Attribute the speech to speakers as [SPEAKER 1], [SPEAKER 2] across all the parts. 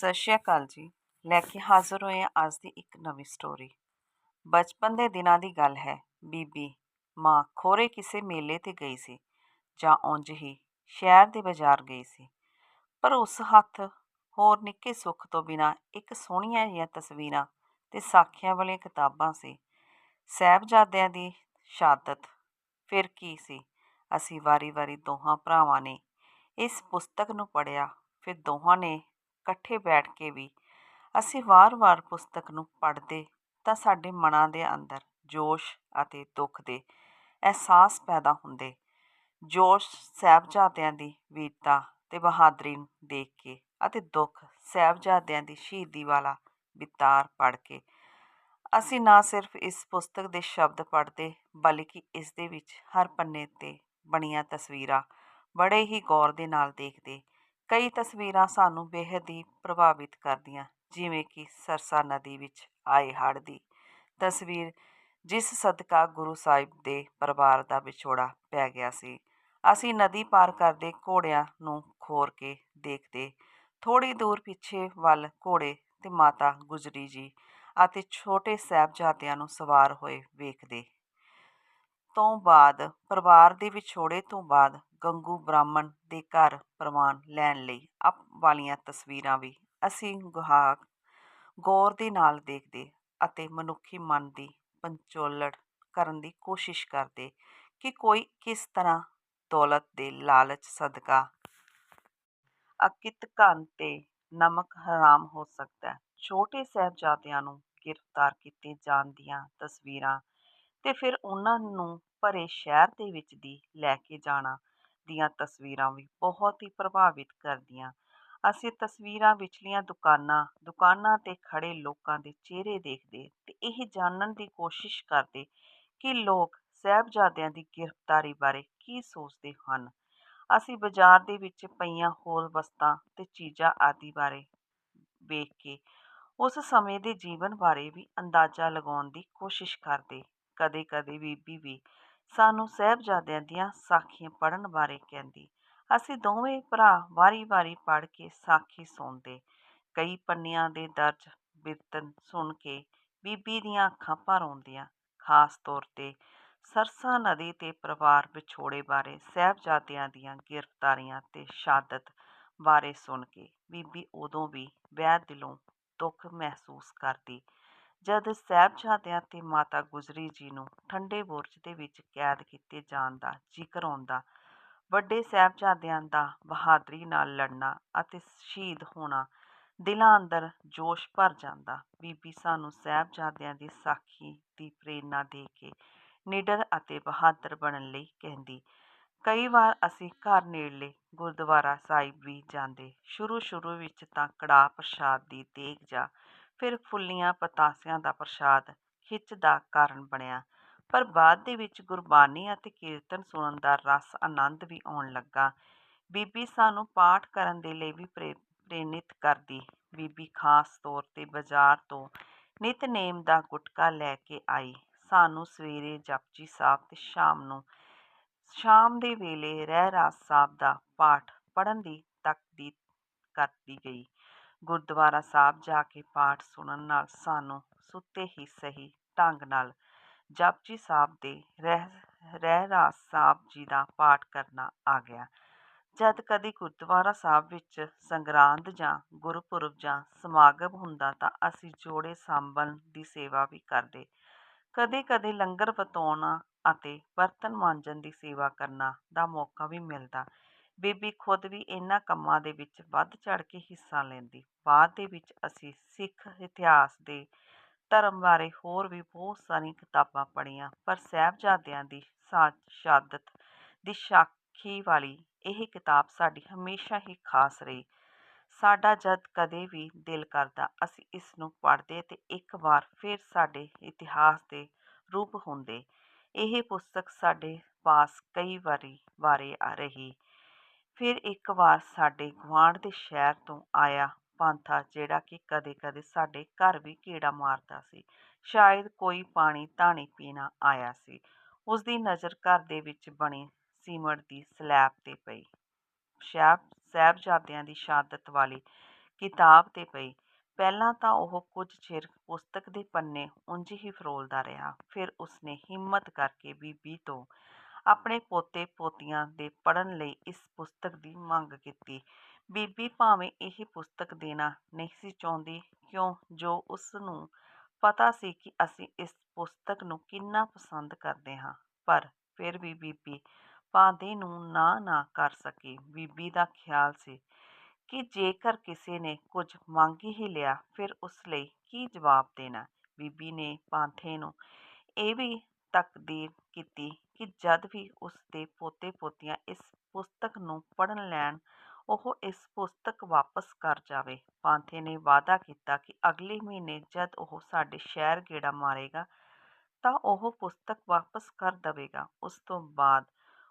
[SPEAKER 1] ਸਤਿ ਸ਼੍ਰੀ ਅਕਾਲ ਜੀ। ਲੈ ਕੇ ਹਾਜ਼ਰ ਹੋਏ ਹਾਂ ਅੱਜ ਦੀ ਇੱਕ ਨਵੀਂ ਸਟੋਰੀ ਬਚਪਨ ਦੇ ਦਿਨਾਂ ਦੀ ਗੱਲ ਹੈ। ਬੀਬੀ, ਮਾਂ ਖੋਰੇ ਕਿਸੇ ਮੇਲੇ ਤੇ ਗਈ ਸੀ ਜਾਂ ਉਂਝ ਹੀ ਸ਼ਹਿਰ ਦੇ ਬਾਜ਼ਾਰ ਗਈ ਸੀ। ਪਰ ਉਸ ਹੱਥ ਹੋਰ ਨਿੱਕੇ ਸੁੱਖ ਤੋਂ ਬਿਨਾਂ ਇੱਕ ਸੋਹਣੀਆਂ ਜਿਹੀਆਂ ਤਸਵੀਰਾਂ ਤੇ ਸਾਖੀਆਂ ਵਾਲੀਆਂ ਕਿਤਾਬਾਂ ਸੀ। ਸਾਹਿਬਜ਼ਾਦਿਆਂ ਦੀ ਸ਼ਹਾਦਤ ਫਿਰ ਕੀ ਸੀ? ਅਸੀਂ ਵਾਰੀ-ਵਾਰੀ ਦੋਹਾਂ ਭਰਾਵਾਂ ਨੇ ਇਸ ਪੁਸਤਕ ਨੂੰ ਪੜ੍ਹਿਆ, ਫਿਰ ਦੋਹਾਂ ਨੇ ਇਕੱਠੇ ਬੈਠ ਕੇ ਵੀ ਅਸੀਂ ਵਾਰ-ਵਾਰ ਪੁਸਤਕ ਨੂੰ ਪੜ੍ਹਦੇ ਤਾਂ ਸਾਡੇ ਮਨਾਂ ਦੇ ਅੰਦਰ ਜੋਸ਼ ਅਤੇ ਦੁੱਖ ਦੇ ਅਹਿਸਾਸ ਪੈਦਾ ਹੁੰਦੇ। ਜੋਸ਼ ਸਾਹਿਬਜ਼ਾਦਿਆਂ ਦੀ ਵੀਰਤਾ ਤੇ ਬਹਾਦਰੀ ਨੂੰ ਦੇਖ ਕੇ ਅਤੇ ਦੁੱਖ ਸਾਹਿਬਜ਼ਾਦਿਆਂ ਦੀ ਸ਼ਹੀਦੀ ਵਾਲਾ ਵਿਤਾਰ ਪੜ੍ਹ ਕੇ ਅਸੀਂ ਨਾ ਸਿਰਫ ਇਸ ਪੁਸਤਕ ਦੇ ਸ਼ਬਦ ਪੜ੍ਹਦੇ ਬਲਕਿ ਇਸ ਦੇ ਵਿੱਚ ਹਰ ਪੰਨੇ ਤੇ ਬਣੀਆਂ ਤਸਵੀਰਾਂ ਬੜੇ ਹੀ ਗੌਰ ਦੇ ਨਾਲ ਦੇਖਦੇ ਕਈ ਤਸਵੀਰਾਂ ਸਾਨੂੰ ਬੇਹੱਦ ਹੀ ਪ੍ਰਭਾਵਿਤ ਕਰਦੀਆਂ, ਜਿਵੇਂ ਕਿ ਸਰਸਾ ਨਦੀ ਵਿੱਚ ਆਏ ਹੜ੍ਹ ਦੀ ਤਸਵੀਰ, ਜਿਸ ਸਦਕਾ ਗੁਰੂ ਸਾਹਿਬ ਦੇ ਪਰਿਵਾਰ ਦਾ ਵਿਛੋੜਾ ਪੈ ਗਿਆ ਸੀ। ਅਸੀਂ ਨਦੀ ਪਾਰ ਕਰਦੇ ਘੋੜਿਆਂ ਨੂੰ ਖੋਰ ਕੇ ਦੇਖਦੇ ਥੋੜੀ ਦੂਰ ਪਿੱਛੇ ਵੱਲ ਘੋੜੇ ਤੇ ਮਾਤਾ ਗੁਜਰੀ ਜੀ ਅਤੇ ਛੋਟੇ ਸਾਹਿਬਜ਼ਾਦਿਆਂ ਨੂੰ ਸਵਾਰ ਹੋਏ ਵੇਖਦੇ ਤੋਂ ਬਾਅਦ, ਪਰਿਵਾਰ ਦੇ ਵਿਛੋੜੇ ਤੋਂ ਬਾਅਦ ਗੰਗੂ ਬ੍ਰਾਹਮਣ ਦੇ ਘਰ ਪ੍ਰਮਾਣ ਲੈਣ ਲਈ ਅਪ ਵਾਲੀਆਂ ਤਸਵੀਰਾਂ ਵੀ ਅਸੀਂ ਗੁਹਾਕ ਗੌਰ ਦੇ ਨਾਲ ਦੇਖਦੇ ਅਤੇ ਮਨੁੱਖੀ ਮਨ ਦੀ ਪੰਚੋਲੜ ਕਰਨ ਦੀ ਕੋਸ਼ਿਸ਼ ਕਰਦੇ ਕਿ ਕੋਈ ਕਿਸ ਤਰ੍ਹਾਂ ਦੌਲਤ ਦੇ ਲਾਲਚ ਸਦਕਾ ਅਕਿਤ ਘਨ ਤੇ ਨਮਕ ਹਰਾਮ ਹੋ ਸਕਦਾ ਛੋਟੇ ਸਾਹਿਬਜ਼ਾਦਿਆਂ ਨੂੰ ਗ੍ਰਿਫਤਾਰ ਕੀਤੇ ਜਾਣ ਦੀਆਂ ਤਸਵੀਰਾਂ ਅਤੇ ਫਿਰ ਉਹਨਾਂ ਨੂੰ ਭਰੇ ਸ਼ਹਿਰ ਦੇ ਵਿੱਚ ਦੀ ਲੈ ਕੇ ਜਾਣਾ ਦੀਆਂ ਤਸਵੀਰਾਂ ਵੀ ਬਹੁਤ ਹੀ ਪ੍ਰਭਾਵਿਤ ਕਰਦੀਆਂ। ਅਸੀਂ ਤਸਵੀਰਾਂ ਵਿਚਲੀਆਂ ਦੁਕਾਨਾਂ ਦੁਕਾਨਾਂ ਤੇ ਖੜ੍ਹੇ ਲੋਕਾਂ ਦੇ ਚਿਹਰੇ ਦੇਖਦੇ ਅਤੇ ਇਹ ਜਾਣਨ ਦੀ ਕੋਸ਼ਿਸ਼ ਕਰਦੇ ਕਿ ਲੋਕ ਸਾਹਿਬਜ਼ਾਦਿਆਂ ਦੀ ਗ੍ਰਿਫਤਾਰੀ ਬਾਰੇ ਕੀ ਸੋਚਦੇ ਹਨ। ਅਸੀਂ ਬਾਜ਼ਾਰ ਦੇ ਵਿੱਚ ਪਈਆਂ ਹੋਰ ਵਸਤਾਂ ਅਤੇ ਚੀਜ਼ਾਂ ਆਦਿ ਬਾਰੇ ਵੇਖ ਕੇ ਉਸ ਸਮੇਂ ਦੇ ਜੀਵਨ ਬਾਰੇ ਵੀ ਅੰਦਾਜ਼ਾ ਲਗਾਉਣ ਦੀ ਕੋਸ਼ਿਸ਼ ਕਰਦੇ ਕਦੇ-ਕਦੇ ਬੀਬੀ ਵੀ ਸਾਨੂੰ ਸਾਹਿਬਜ਼ਾਦਿਆਂ ਦੀਆਂ ਸਾਖੀਆਂ ਪੜ੍ਹਨ ਬਾਰੇ ਕਹਿੰਦੀ, ਅਸੀਂ ਦੋਵੇਂ ਭਰਾ ਵਾਰੀ-ਵਾਰੀ ਪੜ੍ਹ ਕੇ ਸਾਖੀ ਸੁਣਦੇ। ਕਈ ਪੰਨਿਆਂ ਦੇ ਦਰਜ ਬਿਰਤਨ ਸੁਣ ਕੇ ਬੀਬੀ ਦੀਆਂ ਅੱਖਾਂ ਭਰ ਆਉਂਦੀਆਂ। ਖਾਸ ਤੌਰ ਤੇ ਸਰਸਾ ਨਦੀ ਤੇ ਪਰਿਵਾਰ ਵਿਛੋੜੇ ਬਾਰੇ ਸਾਹਿਬਜ਼ਾਦਿਆਂ ਦੀਆਂ ਗ੍ਰਿਫਤਾਰੀਆਂ ਤੇ ਸ਼ਹਾਦਤ ਬਾਰੇ ਸੁਣ ਕੇ ਬੀਬੀ ਉਦੋਂ ਵੀ ਵਹਿ ਦਿਲੋਂ ਦੁੱਖ ਮਹਿਸੂਸ ਕਰਦੀ ਜਦ ਸਾਹਿਬਜ਼ਾਦਿਆਂ ਤੇ ਮਾਤਾ ਗੁਜਰੀ ਜੀ ਨੂੰ ਠੰਡੇ ਬੁਰਜ ਦੇ ਵਿੱਚ ਕੈਦ ਕੀਤੇ ਜਾਣ ਦਾ ਜ਼ਿਕਰ ਆਉਂਦਾ, ਵੱਡੇ ਸਾਹਿਬਜ਼ਾਦਿਆਂ ਦਾ ਬਹਾਦਰੀ ਨਾਲ ਲੜਨਾ ਅਤੇ ਸ਼ਹੀਦ ਹੋਣਾ ਦਿਲਾਂ ਅੰਦਰ ਜੋਸ਼ ਭਰ ਜਾਂਦਾ, ਬੀਬੀ ਸਾਨੂੰ ਸਾਹਿਬਜ਼ਾਦਿਆਂ ਦੀ ਸਾਖੀ ਦੀ ਪ੍ਰੇਰਨਾ ਦੇ ਕੇ ਨਿਡਰ ਅਤੇ ਬਹਾਦਰ ਬਣਨ ਲਈ ਕਹਿੰਦੀ, ਕਈ ਵਾਰ ਅਸੀਂ ਘਰ ਨੇੜਲੇ ਗੁਰਦੁਆਰਾ ਸਾਹਿਬ ਵੀ ਜਾਂਦੇ ਸ਼ੁਰੂ ਸ਼ੁਰੂ ਵਿੱਚ ਤਾਂ ਕੜਾਹ ਪ੍ਰਸ਼ਾਦ ਦੀ ਦੇਗ ਜਾਂ ਫਿਰ ਫੁੱਲੀਆਂ ਪਤਾਸਿਆਂ ਦਾ ਪ੍ਰਸ਼ਾਦ ਖਿੱਚ ਦਾ ਕਾਰਨ ਬਣਿਆ। ਪਰ ਬਾਅਦ ਦੇ ਵਿੱਚ ਗੁਰਬਾਣੀ ਅਤੇ ਕੀਰਤਨ ਸੁਣਨ ਦਾ ਰਸ ਆਨੰਦ ਵੀ ਆਉਣ ਲੱਗਾ। ਬੀਬੀ ਸਾਨੂੰ ਪਾਠ ਕਰਨ ਦੇ ਲਈ ਵੀ ਪ੍ਰੇ ਪ੍ਰੇਰਿਤ ਕਰਦੀ। ਬੀਬੀ ਖਾਸ ਤੌਰ ਤੇ ਬਾਜ਼ਾਰ ਤੋਂ ਨਿਤਨੇਮ ਦਾ ਗੁਟਕਾ ਲੈ ਕੇ ਆਈ। ਸਾਨੂੰ ਸਵੇਰੇ ਜਪਜੀ ਸਾਹਿਬ ਤੇ ਸ਼ਾਮ ਨੂੰ, ਸ਼ਾਮ ਦੇ ਵੇਲੇ ਰਹਿ ਰਾਸ ਸਾਹਿਬ ਦਾ ਪਾਠ ਪੜਨ ਦੀ ਤਕਦੀਦ ਕਰਦੀ ਗਈ। ਗੁਰਦੁਆਰਾ ਸਾਹਿਬ ਜਾ ਕੇ ਪਾਠ ਸੁਣਨ ਨਾਲ ਸਾਨੂੰ ਸੁੱਤੇ ਹੀ ਸਹੀ ਢੰਗ ਨਾਲ ਜਪਜੀ ਸਾਹਿਬ ਦੇ ਰਹਿ ਰਹਿ ਰਾਸ ਸਾਹਿਬ ਜੀ ਦਾ ਪਾਠ ਕਰਨਾ ਆ ਗਿਆ। ਜਦ ਕਦੀ ਗੁਰਦੁਆਰਾ ਸਾਹਿਬ ਵਿੱਚ ਸੰਗਰਾਂਦ ਜਾਂ ਗੁਰਪੁਰਬ ਜਾਂ ਸਮਾਗਮ ਹੁੰਦਾ ਤਾਂ ਅਸੀਂ ਜੋੜੇ ਸਾਂਭਣ ਦੀ ਸੇਵਾ ਵੀ ਕਰਦੇ। ਕਦੇ-ਕਦੇ ਲੰਗਰ ਵਰਤਾਉਣਾ ਅਤੇ ਬਰਤਨ ਮਾਂਜਣ ਦੀ ਸੇਵਾ ਕਰਨਾ ਦਾ ਮੌਕਾ ਵੀ ਮਿਲਦਾ। ਬੀਬੀ ਖੁਦ ਵੀ ਇਹਨਾਂ ਕੰਮਾਂ ਦੇ ਵਿੱਚ ਵੱਧ ਚੜ ਕੇ ਹਿੱਸਾ ਲੈਂਦੀ। ਬਾਅਦ ਦੇ ਵਿੱਚ ਅਸੀਂ ਸਿੱਖ ਇਤਿਹਾਸ ਦੇ ਧਰਮ ਬਾਰੇ ਹੋਰ ਵੀ ਬਹੁਤ ਸਾਰੀਆਂ ਕਿਤਾਬਾਂ ਪੜ੍ਹੀਆਂ, ਪਰ ਸਾਹਿਬਜ਼ਾਦਿਆਂ ਦੀ ਸ਼ਹਾਦਤ ਦੀ ਸਾਖੀ ਵਾਲੀ ਇਹ ਕਿਤਾਬ ਸਾਡੀ ਹਮੇਸ਼ਾ ਹੀ ਖਾਸ ਰਹੀ। ਸਾਡਾ ਜਦ ਕਦੇ ਵੀ ਦਿਲ ਕਰਦਾ, ਅਸੀਂ ਇਸ ਨੂੰ ਪੜ੍ਹਦੇ ਤੇ ਇੱਕ ਵਾਰ ਫਿਰ ਸਾਡੇ ਇਤਿਹਾਸ ਦੇ ਰੂਪ ਹੁੰਦੇ। ਇਹ ਪੁਸਤਕ ਸਾਡੇ ਪਾਸ ਕਈ ਵਾਰੀ ਵਾਰੇ ਆ ਰਹੀ। ਫਿਰ ਇੱਕ ਵਾਰ ਸਾਡੇ ਗੁਆਂਢ ਦੇ ਸ਼ਹਿਰ ਤੋਂ ਆਇਆ ਪਾਂਥਾ, ਜਿਹੜਾ ਕਿ ਕਦੇ-ਕਦੇ ਸਾਡੇ ਘਰ ਵੀ ਕੀੜਾ ਮਾਰਦਾ ਸੀ ਸ਼ਾਇਦ ਕੋਈ ਪਾਣੀ ਧਾਣੀ ਪੀਣਾ ਆਇਆ ਸੀ ਉਸ ਦੀ ਨਜ਼ਰ ਘਰ ਦੇ ਵਿੱਚ ਬਣੀ ਸੀਮਟ ਦੀ ਸਲੈਬ ਤੇ ਪਈ ਸਾਹਿਬ, ਸਾਹਿਬਜ਼ਾਦਿਆਂ ਦੀ ਸ਼ਹਾਦਤ ਵਾਲੀ ਕਿਤਾਬ 'ਤੇ ਪਈ। ਪਹਿਲਾਂ ਤਾਂ ਉਹ ਕੁਝ ਚਿਰ ਪੁਸਤਕ ਦੇ ਪੰਨੇ ਉਂਝ ਹੀ ਫਰੋਲਦਾ ਰਿਹਾ। ਫਿਰ ਉਸਨੇ ਹਿੰਮਤ ਕਰਕੇ ਬੀਬੀ ਤੋਂ ਆਪਣੇ ਪੋਤੇ-ਪੋਤੀਆਂ ਦੇ ਪੜ੍ਹਨ ਲਈ ਇਸ ਪੁਸਤਕ ਦੀ ਮੰਗ ਕੀਤੀ। ਬੀਬੀ ਭਾਵੇਂ ਇਹ ਪੁਸਤਕ ਦੇਣਾ ਨਹੀਂ ਸੀ ਚਾਹੁੰਦੀ ਕਿਉਂ ਜੋ ਉਸਨੂੰ ਪਤਾ ਸੀ ਕਿ ਅਸੀਂ ਇਸ ਪੁਸਤਕ ਨੂੰ ਕਿੰਨਾ ਪਸੰਦ ਕਰਦੇ ਹਾਂ, ਪਰ ਫਿਰ ਵੀ ਬੀਬੀ ਪਾਂਧੇ ਨੂੰ ਨਾ ਨਾ ਕਰ ਸਕੀ। ਬੀਬੀ ਦਾ ਖ਼ਿਆਲ ਸੀ ਕਿ ਜੇਕਰ ਕਿਸੇ ਨੇ ਕੁਝ ਮੰਗ ਹੀ ਲਿਆ ਫਿਰ ਉਸ ਲਈ ਕੀ ਜਵਾਬ ਦੇਣਾ। ਬੀਬੀ ਨੇ ਪਾਂਥੇ ਨੂੰ ਇਹ ਵੀ ਤਾਕੀਦ ਕੀਤੀ ਕਿ ਜਦ ਵੀ ਉਸਦੇ ਪੋਤੇ-ਪੋਤੀਆਂ ਇਸ ਪੁਸਤਕ ਨੂੰ ਪੜ੍ਹਨ ਲੈਣ, ਉਹ ਇਸ ਪੁਸਤਕ ਵਾਪਸ ਕਰ ਜਾਵੇ। ਪਾਂਧੇ ਨੇ ਵਾਅਦਾ ਕੀਤਾ ਕਿ ਅਗਲੇ ਮਹੀਨੇ ਜਦ ਉਹ ਸਾਡੇ ਸ਼ਹਿਰ ਗੇੜਾ ਮਾਰੇਗਾ, ਤਾਂ ਉਹ ਪੁਸਤਕ ਵਾਪਸ ਕਰ ਦੇਵੇਗਾ ਉਸ ਤੋਂ ਬਾਅਦ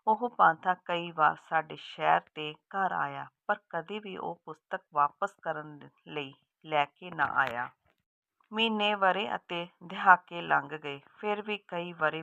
[SPEAKER 1] ਉਹ ਪਾਂਧਾ ਕਈ ਵਾਰ ਸਾਡੇ ਸ਼ਹਿਰ ਤੇ ਘਰ ਆਇਆ, ਪਰ ਕਦੇ ਵੀ ਉਹ ਪੁਸਤਕ ਵਾਪਸ ਕਰਨ ਲਈ ਲੈ ਕੇ ਨਾ ਆਇਆ। ਮਹੀਨੇ, ਵਰ੍ਹੇ ਅਤੇ ਦਹਾਕੇ ਲੰਘ ਗਏ। ਫਿਰ ਵੀ ਕਈ ਵਰ੍ਹੇ